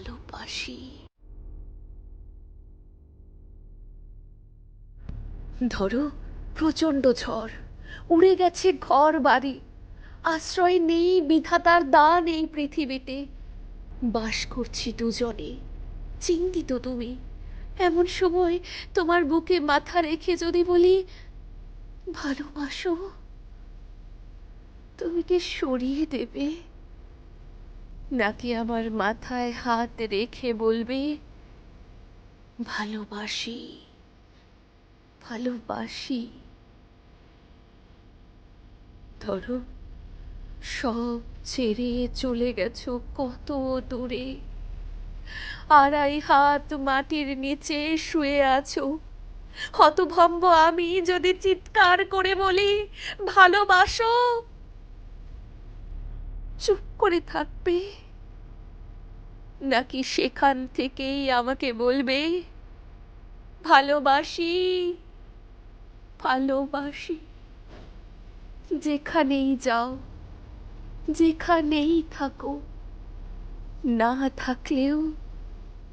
ভালোবাসি। ধরো, প্রচণ্ড ঝড়, উড়ে গেছে ঘর বাড়ি। আশ্রয় নেই বিধাতার দান এই পৃথিবীতে। বাস করছি দুজনে, চিন্তিত তুমি। এমন সময় তোমার বুকে মাথা রেখে যদি বলি, ভালোবাসো, তুমি কি সরিয়ে দেবে? নাকি আমার মাথায় হাত রেখে বলবে, ভালোবাসি ভালোবাসি? ধরো, সব ছেড়ে চলে গেছো কত দূরে। আড়াই হাত মাটির নিচে শুয়ে আছো। হতভম্ব আমি যদি চিৎকার করে বলি, ভালোবাসো? চুপ করে থাকবে। নাকি সেখান থেকেই আমাকে বলবে, ভালোবাসি ভালোবাসি। যেখানেই যাও, যেখানেই থাকো, না থাকলেও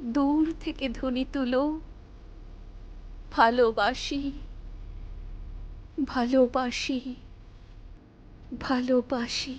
দূর থেকে ধ্বনি তুলো। ভালোবাসি ভালোবাসি ভালোবাসি।